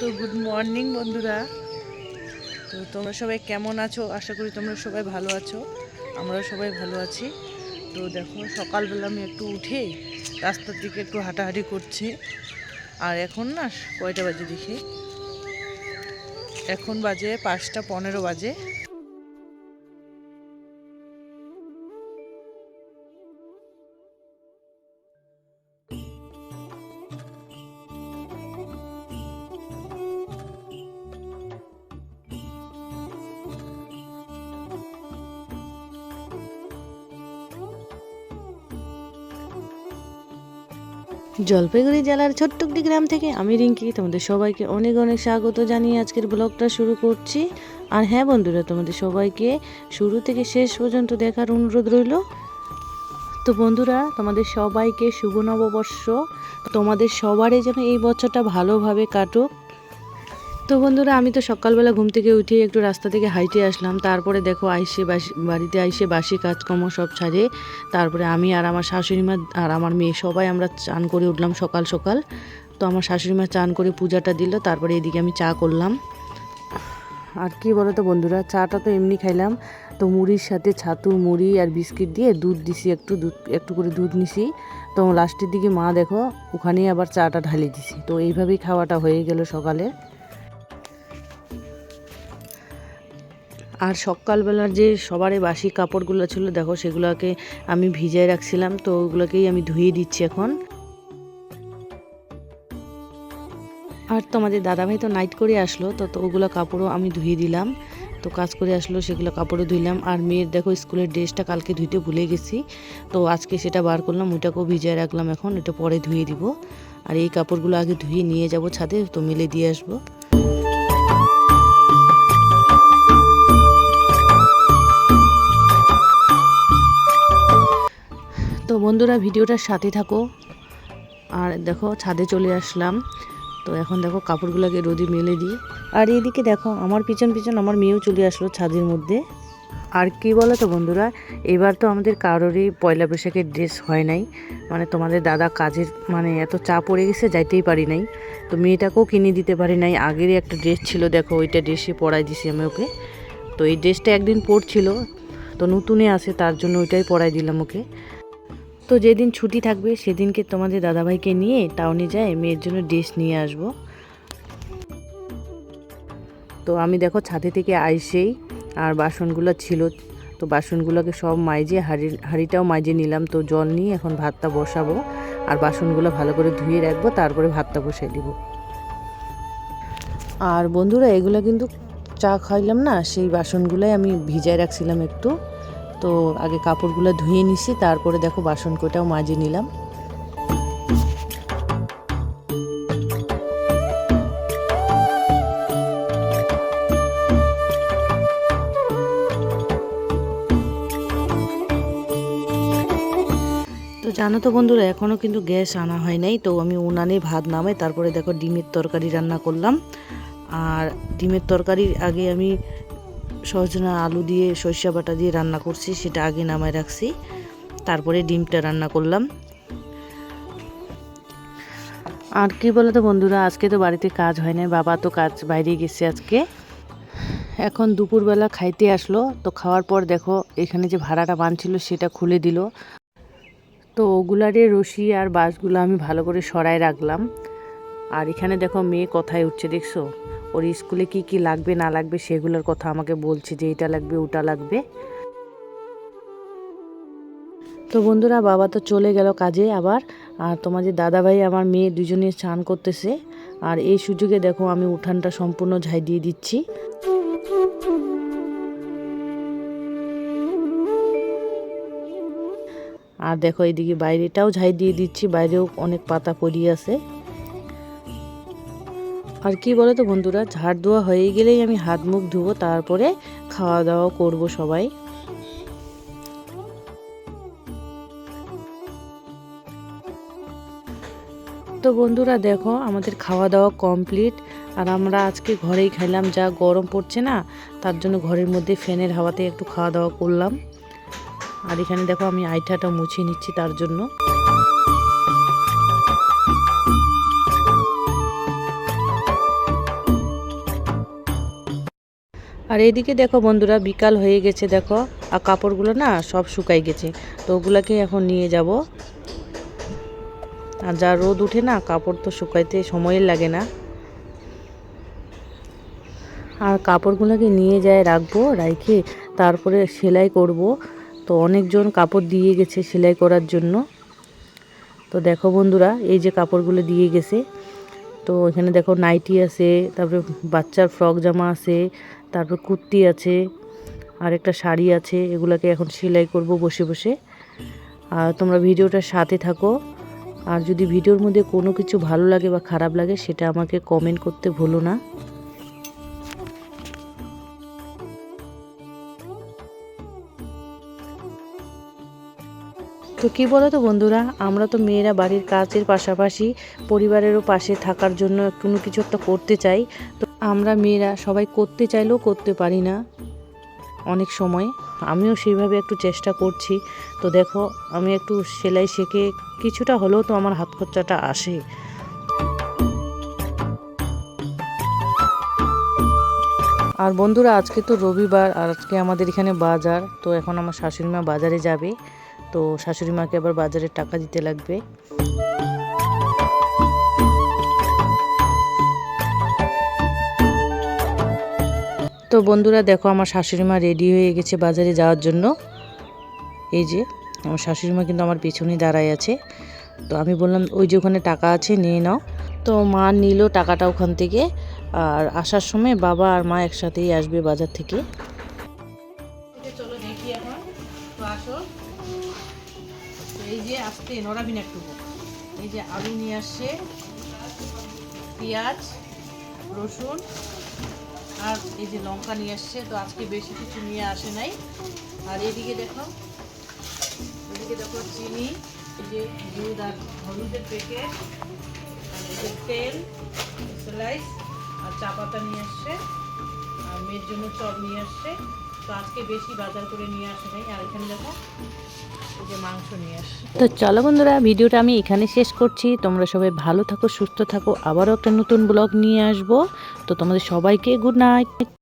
তো good morning বন্ধুরা। তো তোমরা সবাই কেমন আছো? আশা করি তোমরা সবাই ভালো আছো। আমরা সবাই ভালো আছি। তো দেখো, সকালবেলা আমি একটু উঠে রাস্তার দিকে একটু হাঁটাহাঁটি করছি। আর এখন না, কয়টা বাজে দেখি? এখন বাজে পাঁচটা পনেরো বাজে। জলপাইগুড়ি জেলার ছোট্ট গ্রাম থেকে আমি রিঙ্কি। তোমাদের সবাইকে অনেক অনেক স্বাগত জানিয়ে আজকের ব্লগটা শুরু করছি। আর হ্যাঁ বন্ধুরা, তোমাদের সবাইকে শুরু থেকে শেষ পর্যন্ত দেখার অনুরোধ রইল। তো বন্ধুরা, তোমাদের সবাইকে শুভ নববর্ষ। তোমাদের সবারই যেন এই বছরটা ভালোভাবে কাটুক। তো বন্ধুরা, আমি তো সকালবেলা ঘুম থেকে উঠে একটু রাস্তা থেকে হাইটে আসলাম। তারপরে দেখো আইসে বাসি বাড়িতে আইসে বাসি কাজকর্ম সব ছাড়ে তারপরে আমি আর আমার শাশুড়ি মা আর আমার মেয়ে সবাই আমরা চান করে উঠলাম সকাল সকাল। তো আমার শাশুড়ি মা চান করে পূজাটা দিল, তারপরে এদিকে আমি চা করলাম। আর কি বলো তো বন্ধুরা, চাটা তো এমনি খাইলাম। তো মুড়ির সাথে ছাতু, মুড়ি আর বিস্কিট দিয়ে দুধ দিছি, একটু দুধ, একটু করে দুধ নিছি। তো লাস্টের দিকে মা দেখো, ওখানেই আবার চাটা ঢালি দিছি। তো এইভাবেই খাওয়াটা হয়ে গেল সকালে। আর সকালবেলার যে সবারই বাসি কাপড়গুলো ছিল, দেখো সেগুলোকে আমি ভিজায় রাখছিলাম, তো ওগুলোকেই আমি ধুয়ে দিচ্ছি এখন। আর তোমাদের দাদাভাই তো নাইট করে আসলো, তো তো ওগুলো কাপড়ও আমি ধুয়ে দিলাম। তো কাজ করে আসলো, সেগুলো কাপড়ও ধুইলাম। আর মেয়ের দেখো স্কুলের ড্রেসটা কালকে ধুইতে ভুলে গেছি, তো আজকে সেটা বার করলাম, ওইটাকেও ভিজায় রাখলাম এখন এটা পরে ধুয়ে দিব। আর এই কাপড়গুলো আগে ধুয়ে নিয়ে যাব ছাদে, তো মেলে দিয়ে আসব। বন্ধুরা, ভিডিওটার সাথে থাকো। আর দেখো, ছাদে চলে আসলাম। তো এখন দেখো, কাপড়গুলোকে রোদে মেলে দিই। আর এদিকে দেখো, আমার পিছন পিছন আমার মেয়েও চলে আসলো ছাদের মধ্যে। আর কি বলো তো বন্ধুরা, এবার তো আমাদের কারোরই পয়লা বৈশাখের ড্রেস হয় নাই। মানে তোমাদের দাদা কাজের মানে এত চা পড়ে গেছে, যাইতেই পারি নাই। তো মেয়েটাকেও কিনে দিতে পারি নাই। আগেরই একটা ড্রেস ছিল, দেখো, ওইটা ড্রেসে পরাই দিছি আমি ওকে। তো এই ড্রেসটা একদিন পরছিল। তো নতুনে আছে, তার জন্য ওইটাই পরাই দিলাম ওকে। তো যেদিন ছুটি থাকবে, সেদিনকে তোমাদের দাদাভাইকে নিয়ে টাউনে যায় মেয়ের জন্য ড্রেস নিয়ে আসব। তো আমি দেখো ছাদে থেকে আইসেই, আর বাসনগুলো ছিল, তো বাসনগুলোকে সব মাইজে হাড়ি হাঁড়িটাও মাইজে নিলাম, তো জল নিয়ে এখন ভাতটা বসাবো, আর বাসনগুলো ভালো করে ধুয়ে রাখব, তারপরে ভাতটা বসাই দিব। আর বন্ধুরা, এগুলো কিন্তু চা খাইলাম না, সেই বাসনগুলোই আমি ভিজায় রাখছিলাম একটু। তো আগে কাপড়গুলো ধুয়ে নিছি, তারপরে দেখো বাসন কোটাও মাজে নিলাম। তো জানো তো বন্ধুরা এখনও কিন্তু গ্যাস আনা হয় নাই, তো আমি উনানে ভাত নামাই, তারপরে দেখো ডিমের তরকারি রান্না করলাম। আর ডিমের তরকারির আগে আমি সজনা আলু দিয়ে সরিষা বাটা দিয়ে রান্না করছি, সেটা আগে নামায় রাখছি। তারপরে ডিমটা রান্না করলাম। আর কি বলো তো বন্ধুরা, আজকে তো বাড়িতে কাজ হয় না বাবা তো কাজ বাইরে গেছে আজকে। এখন দুপুরবেলা খাইতে আসলো, তো খাওয়ার পর দেখো এখানে যে ভাড়াটা বানছিল সেটা খুলে দিল। তো ওগুলারে রশি আর বাঁশগুলো আমি ভালো করে সরাই রাখলাম। আর এখানে দেখো মেয়ে কথায় উঠছে, দেখছ? ওর স্কুলে কি কি লাগবে, না লাগবে সেগুলোর কথা আমাকে বলছে যে এটা লাগবে, ওটা লাগবে। তো বন্ধুরা, বাবা তো চলে গেল কাজে আবার, আর তোমাদের দাদাভাই আমার মেয়ে দুজনে স্নান করতেছে। আর এই সুযোগে দেখো আমি উঠানটা সম্পূর্ণ ঝাই দিয়ে দিচ্ছি। আর দেখো এদিকে বাইরেটাও ঝাই দিয়ে দিচ্ছি, বাইরেও অনেক পাতা পড়িয়ে আছে। আর কি বলো তো বন্ধুরা, ঝাড় দেওয়া হয়ে গেলেই আমি হাত মুখ ধুবো, তারপরে খাওয়া দাওয়া করব সবাই। তো বন্ধুরা দেখো, আমাদের খাওয়া দাওয়া কমপ্লিট, আর আমরা আজকে ঘরেই খাইলাম যা গরম পড়ছে না, তার জন্য ঘরের মধ্যে ফ্যানের হাওয়াতে একটু খাওয়া দাওয়া করলাম। আর এখানে দেখো আমি আইঠাটা মুছিয়ে নিচ্ছি তার জন্য। আর এদিকে দেখো বন্ধুরা, বিকাল হয়ে গেছে দেখো। আর কাপড়গুলো না সব শুকাই গেছে। তো ওগুলাকে এখন নিয়ে যাব। আর যা রোদ উঠে না, কাপড় তো শুকাইতে সময় লাগে না। আর কাপড়গুলোকে নিয়ে যায় রাখব, রাইখে তারপরে সেলাই করব। তো অনেকজন কাপড় দিয়ে গেছে সেলাই করার জন্য। তো দেখো বন্ধুরা, এই যে কাপড়গুলো দিয়ে গেছে। তো এখানে দেখো নাইটি আছে, তারপরে বাচ্চার ফ্রক জামা আছে তারপর কুর্তি আছে আর একটা শাড়ি আছে, এগুলাকে এখন সেলাই করব বসে বসে। আর তোমরা ভিডিওটার সাথে থাকো। আর যদি ভিডিওর মধ্যে কোনো কিছু ভালো লাগে বা খারাপ লাগে, সেটা আমাকে কমেন্ট করতে ভুলো না। তো কী বলো তো বন্ধুরা, আমরা তো মেয়েরা বাড়ির কাজের পাশাপাশি পরিবারেরও পাশে থাকার জন্য কোনো কিছু একটা করতে চাই। তো আমরা মেয়েরা সবাই করতে চাইলেও করতে পারি না অনেক সময়। আমিও সেইভাবে একটু চেষ্টা করছি। তো দেখো, আমি একটু সেলাই শিখে কিছুটা হলেও তো আমার হাত খরচাটা আসে। আর বন্ধুরা, আজকে তো রবিবার, আর আজকে আমাদের এখানে বাজার। তো এখন আমার শাশুড়ি মা বাজারে যাবে। তো শাশুড়ি মাকে আবার বাজারে টাকা দিতে লাগবে। তো বন্ধুরা, দেখো আমার শাশুড়ি মা রেডি হয়ে গেছে বাজারে যাওয়ার জন্য। এই যে, আমার শাশুড়ি মা কিন্তু আমার পেছনে দাঁড়ায় আছে। তো আমি বললাম, ওই যে ওখানে টাকা আছে, নিয়ে নাও। তো মা নিল টাকাটা ওখান থেকে। আর আসার সময় বাবা আর মা একসাথেই আসবে বাজার থেকে। চলো দেখি এখন। তো আসো। এই যে আসতে নড়াবি না একটু এই যে আলু নিয়ে আসছে, পেঁয়াজ, রসুন, আর এই যে লঙ্কা নিয়ে আসছে। তো আজকে বেশি কিছু নিয়ে আসে নাই। আর এদিকে দেখো এদিকে দেখো চিনি, এই যে দুধ আর হলুদের প্যাকেট আর এই যে তেল স্লাইস আর চা পাতা নিয়ে আসছে। মেয়ের জন্য চপ নিয়ে আসছে। তো আজকে বেশি বাজার করে নিয়ে আসে নাই। আর এখানে দেখো তো চলো বন্ধুরা, ভিডিওটা আমি এখানে শেষ করছি। তোমরা সবাই ভালো থাকো, সুস্থ থাকো। আবারও একটা নতুন ব্লগ নিয়ে আসব। তো তোমাদের সবাইকে গুড নাইট